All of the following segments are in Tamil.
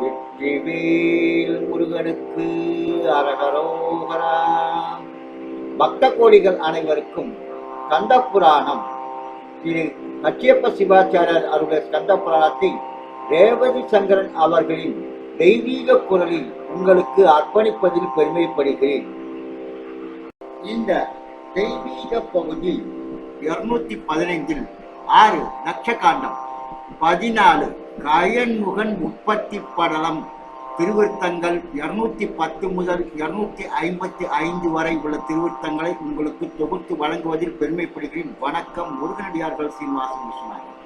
வெற்றிவேல் முருகனுக்கு அரகரோகரா. பக்த கோடிகள் அனைவருக்கும் கந்த புராணம் திரு கச்சியப்ப சிவாச்சாரியர் அவருடைய கந்த புராணத்தை ரேவதி சங்கரன் அவர்களின் தெய்வீக குரலில் உங்களுக்கு அர்ப்பணிப்பதில் பெருமைப்படுகிறேன். இந்த தெய்வீக பகுதி இருநூத்தி பதினைந்தில் ஆறு நக்ஷகாண்டம் பதினாலு கயன்முகன் உற்பத்தி படலம். திருவிருத்தங்கள் இருநூத்தி பத்து முதல் இருநூத்தி ஐம்பத்தி ஐந்து வரை உள்ள திருவிருத்தங்களை உங்களுக்கு தொகுத்து வழங்குவதில் பெருமைப்படுகிறேன். வணக்கம் முருகனடியார்கள் சீனிவாசன் விஸ்வநாயகன்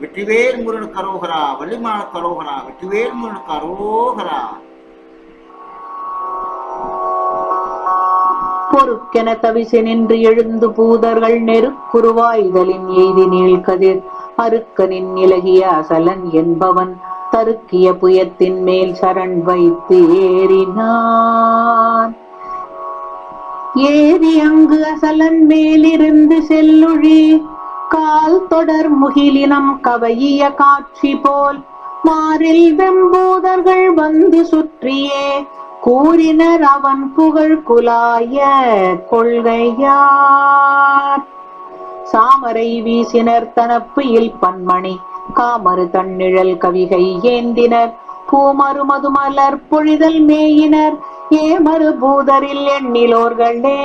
வெற்றிவேல் முருகன் கரோகரா வள்ளிமான கரோகரா வெற்றிவேல் முருகன் கரோகரா. பொறுக்கென தவிசை நின்று எழுந்து பூதர்கள் நெருக்குருவாய்தலின் எய்தி நீள் கதிர் அருக்கனின் இலகிய அசலன் என்பவன் தருக்கிய புயத்தின் மேல் சரண் வைத்து ஏறினான். ஏறி அங்கு அசலன் மேலிருந்து செல்லுழி கால் தொடர் முகிலினம் கவையிய காட்சி போல் மாறில் வெம்பூதர்கள் வந்து சுற்றியே கூறினர் அவன் புகழ் குலாய கொள்கையார். சாமரை வீசினர் தனப்பியில் பன்மணி. காமறு தன்னிழல் கவிகை ஏந்தினர். பூமறு மதுமலர் பொழிதல் மேயினர். ஏமரு பூதரில் எண்ணிலோர்களே.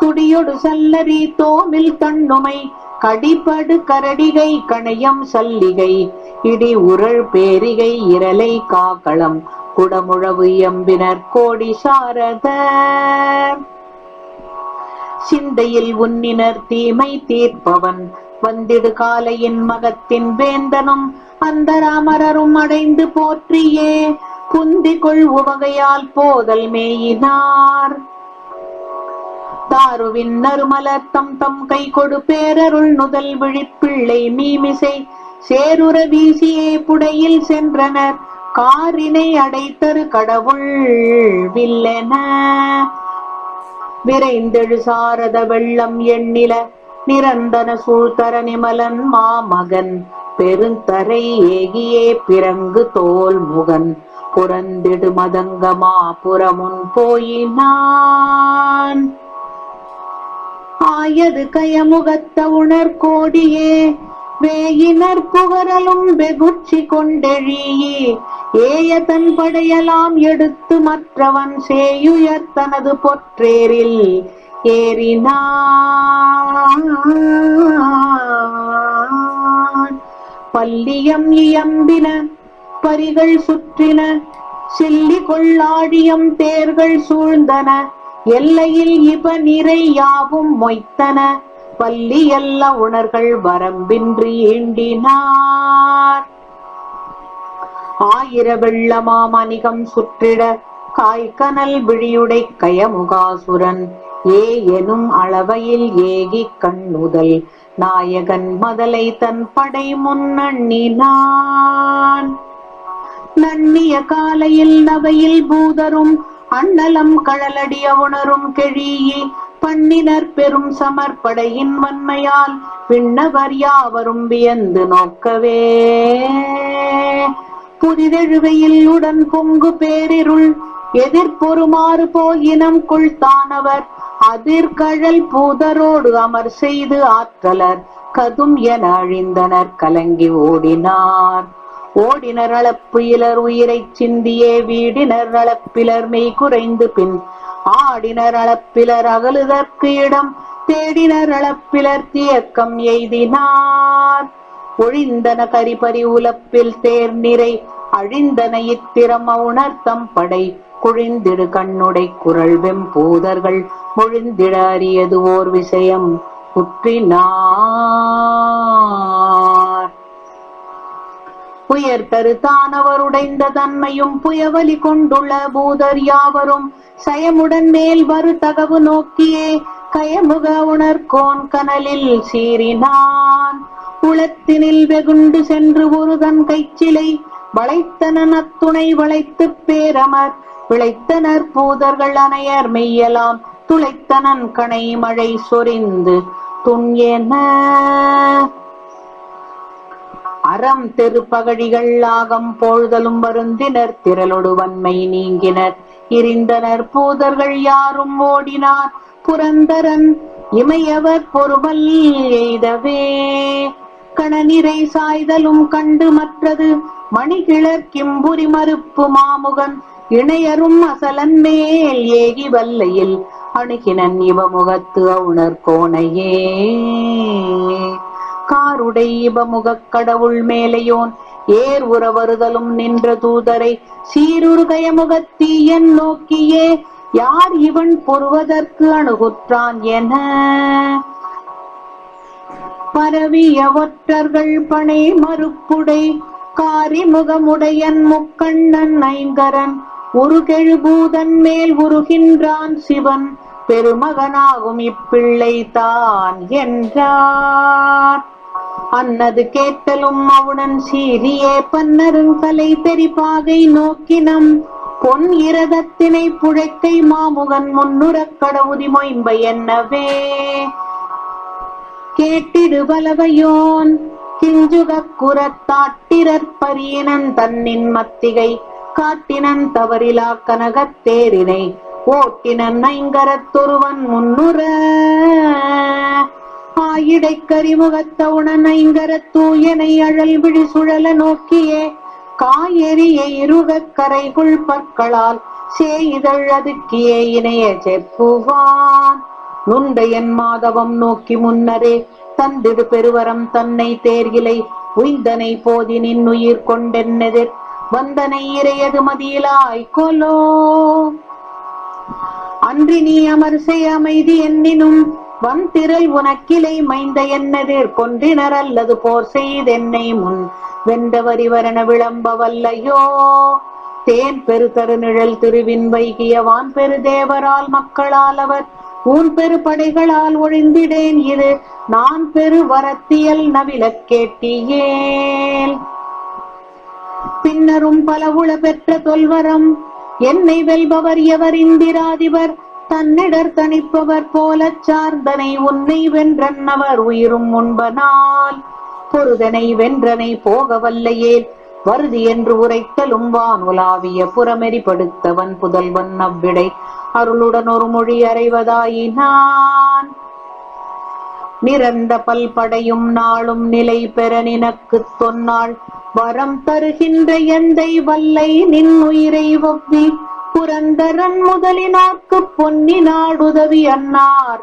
துடியொடு சல்லரி தோமில் தன்னுமை. கடிபடு கரடிகை கணையம் சல்லிகை. இடி உரள் பேரிகை இரலை காக்களம். குடமுழவு எம்பினர் கோடி சாரத சிந்தையில் உன்னினர் தீமை தீர்ப்பவன். வந்திடு காலையின் மகத்தின் வேந்தனும் அந்த ராமரரும் அடைந்து போற்றியே. குந்தி உவகையால் போதல் மேயினார். தாருவின் நறுமலர் தம் தம் கை கொடு பேரருள் நுதல் விழிப்பிள்ளை மீமிசை. சேருர வீசியே புடையில் சென்றனர் காரினை அடைத்தரு கடவுள் வில்லென. விரைந்தெழு சாரத வெள்ளம் எண்ணில நிரந்தன சூழ்தர நிமலன் மாமகன். பெருந்தரை ஏகியே பிறங்கு தோல் முகன். புறந்திடு மதங்கமா புறமுன் போயினான். ஆயது கயமுகத்த உணர் வேயினர் புகரலும் வெகுச்சி கொண்டெழியே. ஏய தன் படையலாம் எடுத்து மற்றவன் சேயுயர் தனது பொற்றேரில் ஏறினான். பல்லியம் இயம்பின பரிகள் சுற்றின சில்லி கொள்ளாடியம் தேர்கள் சூழ்ந்தன எல்லையில் இவ நிறை யாவும் மொய்த்தன. பள்ளி எல்லா உணர்கள் வரம்பின்றி ஏண்டினார் ஆயிர வெள்ளமாமணிகம் சுற்றிட காய்கனல் விழியுடை கயமுகாசுரன். ஏ எனும் அளவையில் ஏகி கண்ணுதல் நாயகன் மதலை தன் படை முன்னண்ணினான் நன்னிய காலையில் நவையில் பூதரும் அண்ணலம் கழலடிய உணரும் கெழியே பண்ணினர் பெரும் சமர்ப்படையின் வன்மையால் விண்ணவர் யாவரும் வியந்து நோக்கவே. புதிதெழுவையில் உடன் பொங்கு பேரிருள் எதிர்பொருமாறு போயினம் கொள்தானவர். அதிர்கழல் பூதரோடு அமர் செய்து ஆற்றலர் கதும் என அழிந்தனர் கலங்கி ஓடினார். ஓடினர் அளப்பு இலர் உயிரைச் சிந்தியே வீடினர் அளப்பிலர் மெய் குறைந்து பின் ஆடினர் அளப்பிலர் அகலுதற்கு இடம் தேடினர் அளப்பிலர் தியக்கம் எய்தினார். ஒழிந்தன கரிபரி உலப்பில் தேர் நிறை அழிந்தன இத்திரம் உணர்த்தம் படை. குழிந்திடு கண்ணுடை குரல் வெம்பூதர்கள் மொழிந்திட அறியது ஓர் விஷயம் உற்றினார். புயர் கருத்தானவருடைந்த தன்மையும் புயவலி கொண்டுள்ள பூதர் யாவரும் சயமுடன் மேல் வரு தகவு நோக்கியே கயமுக உணர்கோன் கனலில் சீறினான். குளத்தினில் வெகுண்டு சென்று ஒருதன் கைச்சிலை வளைத்தனன் அத்துணை வளைத்துப் பேரமர். விளைத்தனர் பூதர்கள் அணையர் மெய்யலாம் துளைத்தனன் கணை மழை சொரிந்து துண்யென அறம் தெரு பகழிகள் ஆகம் போழ்தலும் வருந்தினர் திரளொடு வன்மை நீங்கினர். இருந்தனர் பூதர்கள் யாரும் ஓடினார் புரந்தரன் இமையவர் பொறுமல் எய்தவே. கணநிறை சாய்தலும் கண்டு மற்றது மணிகிழர் கிம்புரி மறுப்பு மாமுகன் இணையரும் அசலன் மேல் ஏகி வல்லையில் அணுகினன் இவமுகத்து அவுணர் கோணையே. காருடை இபமுகக் கடவுள் மேலையோன். ஏர் உறவருதலும் நின்ற தூதரை சீருருகயமுகத்தீயன் நோக்கியே. யார் இவன் பொறுவதற்கு அணுகுற்றான் என. பரவிய ஒற்றர்கள் பனை மறுப்புடை. காரிமுகமுடையன் முக்கண்ணன் ஐங்கரன். உருகெழுபூதன் மேல் உருகின்றான் சிவன். பெருமகனாகும் இப்பிள்ளை தான் என்றார். அன்னது கேட்டலும் அவுடன் சீரியே பன்னரும் கலை தெரிப்பாகை நோக்கினம். பொன் இரதத்தினை புழைக்கை மாமுகன் முன்னுரக் கடவுதி மொயம்ப என்னவே. கேட்டிடு பலவையோன் கிஞ்சுகக் குரத்தாட்டிரற் தன்னின் மத்திகை காட்டினன் தவறிலா கனகத் தேரினை ஓட்டினன் ஐங்கரத்தொருவன் முன்னுற ஆயிடை கரிமுகத்த ஐங்கரத் தூயனை அழல் விழி சுழல நோக்கியே காயெறிய இருகக் கரைகுள் பற்களால் சேய்தழ் அதுக்கியே இணைய செப்புவான். நுண்டையன் மாதவம் நோக்கி முன்னரே தந்திடு பெருவரம் தன்னை தேர்கிலை உய்ந்தனை போதி உயிர் கொண்டென்னெதிர் வந்தனை இறையது மதியிலாய் கொலோ. அன்றி நீ அமர்சை அமைதி என்னினும் வந்திரல் உனக்கிளை மைந்த என்னெதிர் கொன்றினர் அல்லது போர் செய்தென்னை முன் வென்றவரிவரண விளம்ப வல்லையோ தேன் பெருதரு நிழல் திருவின் வைகிய வான் பெரு தேவரால் மக்களால் அவர் ஊன் பெரு படைகளால் ஒழிந்திடேன் இது நான் பெரு வரத்தியல் நவிலக் கேட்டியேல். பின்னரும் பல உள பெற்ற தொல்வரம் என்னை வெல்பவர் எவர் இந்திராதிபர்? தன்னிடர் தனிப்பவர் போலச் சார்ந்தனை உன்னை வென்றன்னவர் உயிரும் உண்பனால் பொருதனை வென்றனை போக வல்லையேல் வருதி என்று உரைத்தலும் வானுலாவிய புறமெறிப்படுத்தவன் புதல்வன் அவ்விடை. அருளுடன் ஒரு மொழி அறைவதாயினான். நிறந்த பல்படையும் நாளும் நிலை பெற நினக்கு தொன்னாள். வரம் தருகின்ற எந்தை வல்லை நின் உயிரை ஒவ்வி புரந்தரன் முதலினார்க்கு பொன்னி நாடுதவி அன்னார்.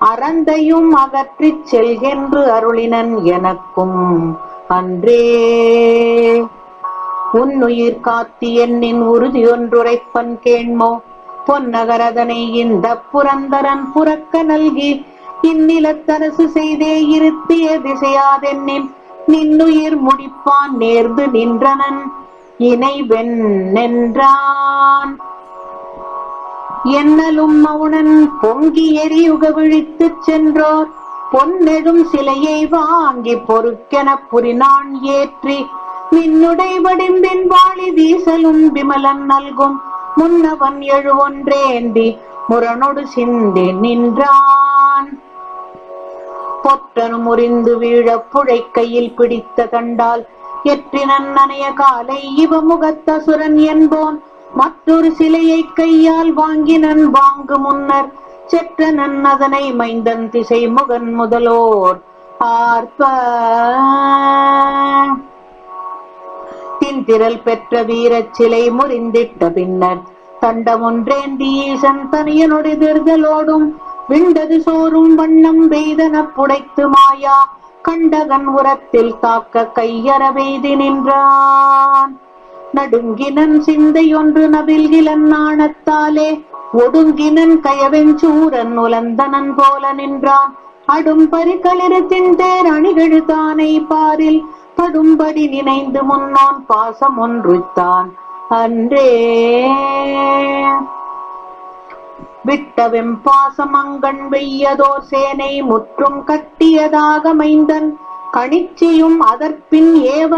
அறந்தையும் அகற்றிச் செல்கென்று அருளினன் எனக்கும் அன்றே. உன்னுயிர் காத்தி என்னின் உறுதி ஒன்றுரைப்பன் கேண்மோ. பொன்னகரதனை இந்த புரந்தரன் புறக்க நல்கி இந்நிலத்தரசு செய்தே இருத்திய திசையாதென்னின் நின்னுயிர் முடிப்பான் நேர்ந்து நின்றனன். இணைவென் நின்றான். என்னலும் மௌனன் பொங்கி எரியுக விழித்துச் சென்றோர். பொன்னெழும் சிலையை வாங்கி பொறுக்கென புரினான் ஏற்றி. நின்னுடை வடிம்பின் வாழி வீசலும் விமலன் நல்கும். முன்னவன் எழுவொன்றேந்தி முரணொடு சிந்தி நின்றான். பொற்றனும் முறிந்து வீழ புழைக்கையில் பிடித்த கண்டால் எற்றினன் நனைய காலை இவ முகத்தசுரன் என்போன். மற்றொரு சிலையை கையால் வாங்கினன் வாங்கு முன்னர். செற்றனன் அதனை மைந்தன் திசை முகன் முதலோர். ஆர்ப்ப தின்திரல் பெற்ற வீரச் சிலை முறிந்திட்ட பின்னர் தண்டமொன்றேந்தி ஈசன் தனியனொடிதிர்தலோடும் விண்டது சோறும் வண்ணம் வெய்தன புடைத்து மாயா கண்டகன் உரத்தில் தாக்க கையற வெய்தி நின்றான். நடுங்கினன் சிந்தையொன்று நவில்கிலன் நாணத்தாலே ஒடுங்கினன் கயவெஞ்சூரன் உலந்தனன் போல நின்றான். அடும் களிறு திண்டேர் அணிகழுதானை பாரில் படும்படி நினைந்து முன்னோன் பாசம் ஒன்றுத்தான். அன்றே விட்டவெம் பாசமங்கண் வெய்யதோர் சேனை முற்றும் கட்டியதாக மைந்தன் கணிச்சியும் அதற்பின் ஏவ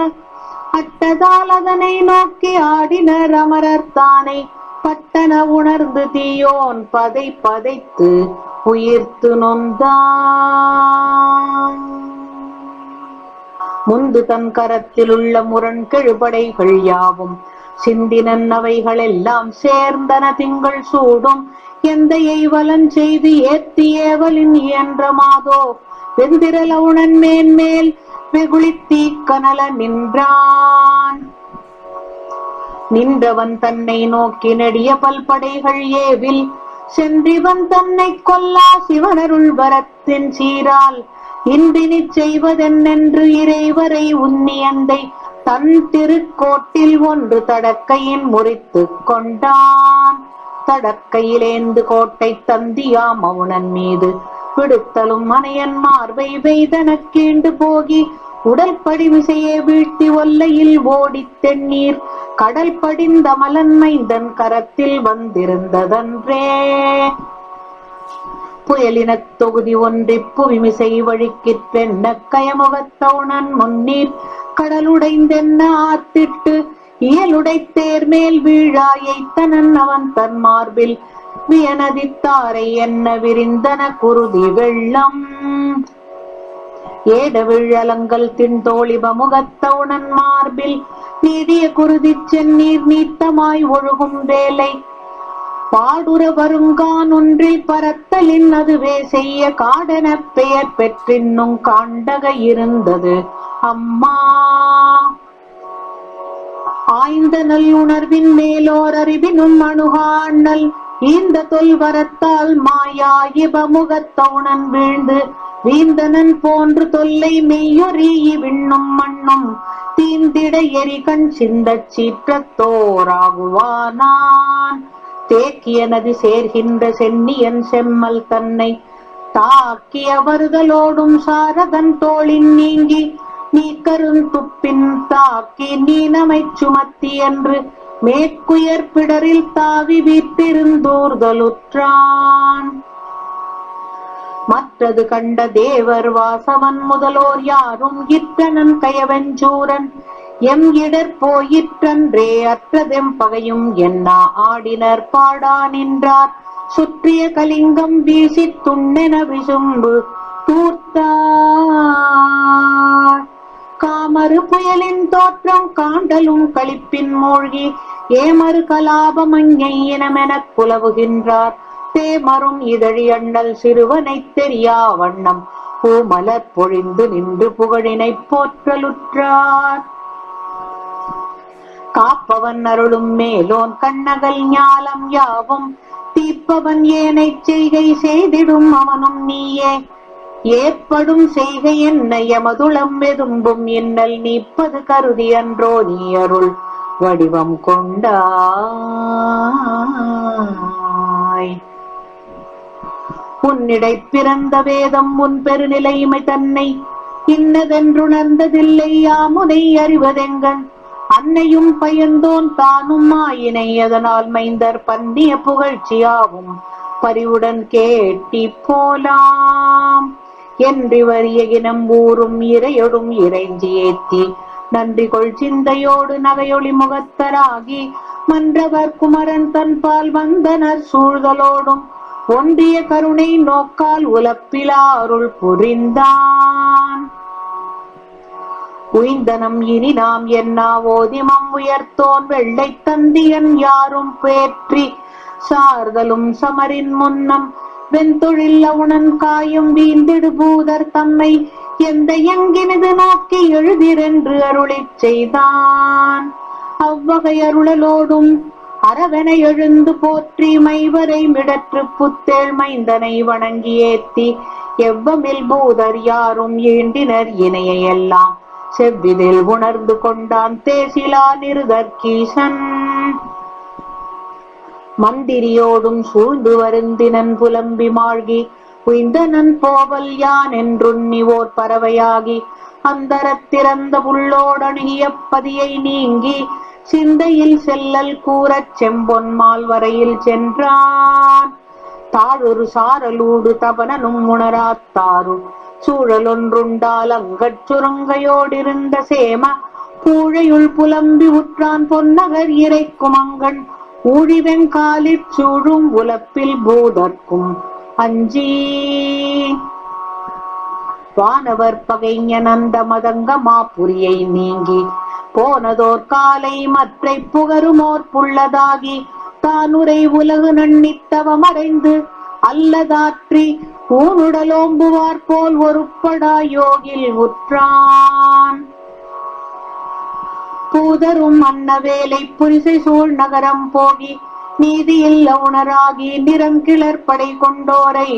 பட்டதால் அதனை நோக்கி ஆடினர் அமரர் தானை. பட்டன உணர்ந்து தீயோன் பதை பதைத்து உயிர்த்து நொந்தான். முந்து தன் கரத்தில் உள்ள முரண் கெழுபடைகள் யாவும். சிந்தினன் அவைகள் எல்லாம் சேர்ந்தன திங்கள் சூடும். எந்தையை வலன் செய்து ஏத்தி ஏவலின் இயன்ற மாதோ. வெந்திரலவுணன் மேன்மேல் வெகுளித்தீ கனல நின்றான். நின்றவன் தன்னை நோக்கி நெடிய பல்படைகள் ஏவில் சென்றிவன் தன்னை கொல்லா சிவனருள் வரத்தின் சீரால். இன்றினிச் செய்வதென்னென்று இறைவரை உன்னியந்தை தன் திருக்கோட்டில் ஒன்று தடக்கையின் முறித்து கொண்டான். தடக்கையிலேந்து கோட்டை தந்தியாம் மவுனன் மீது விடுத்தலும் மனையன் மார்பை வெய்தனக்கீண்டு போகி உடல் படிமிசையே வீழ்த்தி ஒல்லையில் ஓடி தென்னீர் கடல் படிந்த மலன்மைந்தன் கரத்தில் வந்திருந்ததன்றே. புயலினத் தொகுதி ஒன்றி புவிமிசை வழிக்கிற்றென்ன கயமுகத்தவுணன் முன்னீர். கடலுடைந்தென்ன ஆத்திட்டு இயலுடை தேர்மேல் வீழாயை தனன் அவன் தன் மார்பில். வியனதித்தாரை என்ன விரிந்தன குருதி வெள்ளம். ஏடவிழலங்கள் தின்தோழிப முகத்தவுணன் மார்பில் நீதிய குருதி சென்னீர் நீத்தமாய் ஒழுகும் வேலை. பாடுற வருங்கான் ஒன்றில் பரத்தலின் அதுவே செய்ய காடன பெயர் பெற்றின்னும் காண்டக இருந்தது. அம்மா! ஆய்ந்த நல்லுணர்வின் மேலோர் அறிவினும் அணுகாண்ணல் இந்த தொல்வரத்தால் மாயா இபமுகத்தவுணன் வீழ்ந்து வீந்தனன் போன்று தொல்லை மெய்யொறி விண்ணும் மண்ணும் தீந்திட எரிகண் சிந்தச் சீற்றத்தோராகுவானான் தேக்கிய நதி சேர்கின்ற சென்னியன் செம்மல் தன்னை தாக்கிய வருதலோடும் சாரதன் தோளின் நீங்கி நீ கருந்துப்பின் தாக்கி நீ நமை சுமத்தி என்று மேற்குயர் பிடரில் தாவி வீட்டிருந்தோர்தலுற்றான் மற்றது கண்ட தேவர் வாசவன் முதலோர் யாரும் இற்றனன் கயவஞ்சூரன் எம் இடர் போயிற்றன்றே அற்றதெம் பகையும் என்னா ஆடினர் பாடா நின்றார். சுற்றிய கலிங்கம் வீசி துண்ணென விசும்பு தூர்த்தா காமறு புயலின் தோற்றம் காண்டலும் களிப்பின் மூழ்கி ஏமறு கலாபமஞ்சை இனமெனக் குலவுகின்றார். தேமரும் இதழி அண்ணல் சிறுவனைத் தெரியா வண்ணம் பூமலர் பொழிந்து நின்று புகழினைப் போற்றலுற்றார். காப்பவன் அருளும் மேலோன் கண்ணகல் ஞாலம் யாவும் தீப்பவன் ஏனைச் செய்கை செய்திடும் அவனும் நீயே. ஏற்படும் செய்கை என்ன எமதுளம் வெதும்பும் இன்னல் நீப்பது கருதி அன்றோ நீ அருள் வடிவம் கொண்டாய். உன்னிடை பிறந்த வேதம் உன் பெருநிலைமை தன்னை இன்னதென்றுணர்ந்ததில்லை யாமுனை அறிவதெங்கன் அன்னையும் பயந்தோன் தானும் ஆயினை அதனால் மைந்தர் பன்னிய புகழ்ச்சியாவும் பரிவுடன் கேட்டி போலாம். என்று வறிய இனம்பூரும் இறையொடும் இறைஞ்சி ஏத்தி. நன்றி கொள் சிந்தையோடு நகையொளி முகத்தராகி மன்றவர் குமரன் தன்பால் வந்தனர் சூழ்தலோடும். ஒன்றிய கருணை நோக்கால் உலப்பிலா அருள் புரிந்தான். உய்ந்தனம் இனி நாம் என்னா ஓதிமம் உயர்த்தோன் வெள்ளை தந்தியன் யாரும் பேற்றி சார்தலும் சமரின் முன்னம் வெண்தொழில் அவுணன் காயும் வீந்திடு பூதர் தம்மை எந்த எங்கினது நோக்கி எழுதிரென்று அருளிச் செய்தான். அவ்வகை அருளலோடும் அரவனை எழுந்து போற்றி மைவரை மிடற்று புத்தேள் மைந்தனை வணங்கி ஏத்தி எவ்வமில் பூதர் யாரும் ஈண்டினர் இணையை எல்லாம் செவ்விதில் உணர்ந்து கொண்டான் தேசிலா நிருதற்கீசன் மந்திரியோடும் சூழ்ந்து வருந்தினன் புலம்பி மாழ்கி உய்ந்தனன் போவல் யான் என்றுண்ணி ஓர் பறவையாகி அந்தரத்திறந்த புள்ளோடணுகிய பதியை நீங்கி சிந்தையில் செல்லல் கூறச் செம்பொன்மால் வரையில் சென்றான். தாழொரு சாரலூடு தபனனும் உணராத்தாரு சூழலொன்றுண்டால் அங்கச் சுரங்கையோடிருந்த சேம பூழையுள் புலம்பி உற்றான் பொன்னகர் இறைக்கும் அங்கண் ஊழிவெங்காலிற் சூழும் உலப்பில் பூதற்கும் அஞ்சி. வானவர் பகைஞனந்த மதங்க மாபுரியை நீங்கி போனதோர் காலை மற்றை புகருமோர் புள்ளதாகி தானுரை உலகு நன்னித்தவமடைந்து அல்லதாற்றி ஊனுடலோம்புவார் போல் ஒருப்படா யோகில் உற்றான். பூதரும் அன்னவேலை புரிசை சூழ் நகரம் போகி நீதியில் உணராகி நிறம் கிளர்படை கொண்டோரை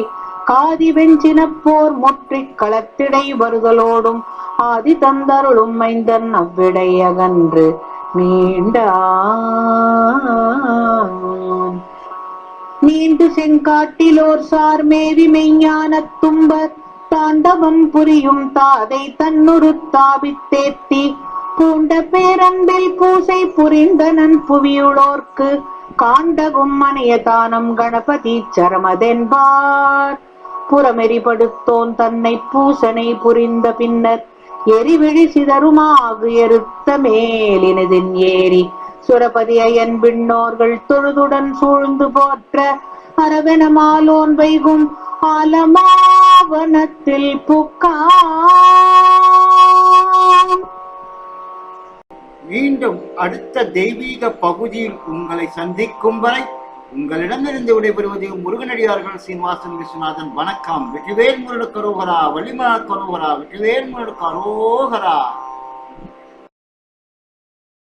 காதி வெஞ்சினப்போர் முற்றிக் களத்திடை வருதலோடும் ஆதி தந்தருளும் மைந்தன் அவ்விடை அகன்று நீண்டு செங்காட்டிலோர் சார் மேவி மெய்ஞான தும்பர் தாண்டவம் புரியும் தாதை தன்னுரு தாபித்தேத்தி கூண்ட பேரன்பில் பூசை புரிந்தனன் புவியுளோர்க்கு காண்டகும் மணிய தானம் கணபதி சரமதென்பார். புறமெறிபடுத்தோன் தன்னை பூசனை புரிந்த பின்னர் எரிவிழி சிதறுமாகு எருத்த மேலினதின் ஏறி சுரபதி அயன் விண்ணோர்கள் தொழுதுடன் சூழ்ந்து போற்ற அரவெனமாலோன் வைகும் ஆலமாவனத்தில் புக்கா மீண்டும் அடுத்த தெய்வீக பகுதியில் உங்களை சந்திக்கும் வரை உங்களிடமிருந்து விடைபெறுவது முருகனடியார்கள் சீனிவாசன் விஸ்வநாதன். வணக்கம். வெற்றிவேல் முருடு கரோகரா வள்ளிமலர் கரோகரா வெற்றிவேல் முருடு கரோகரா.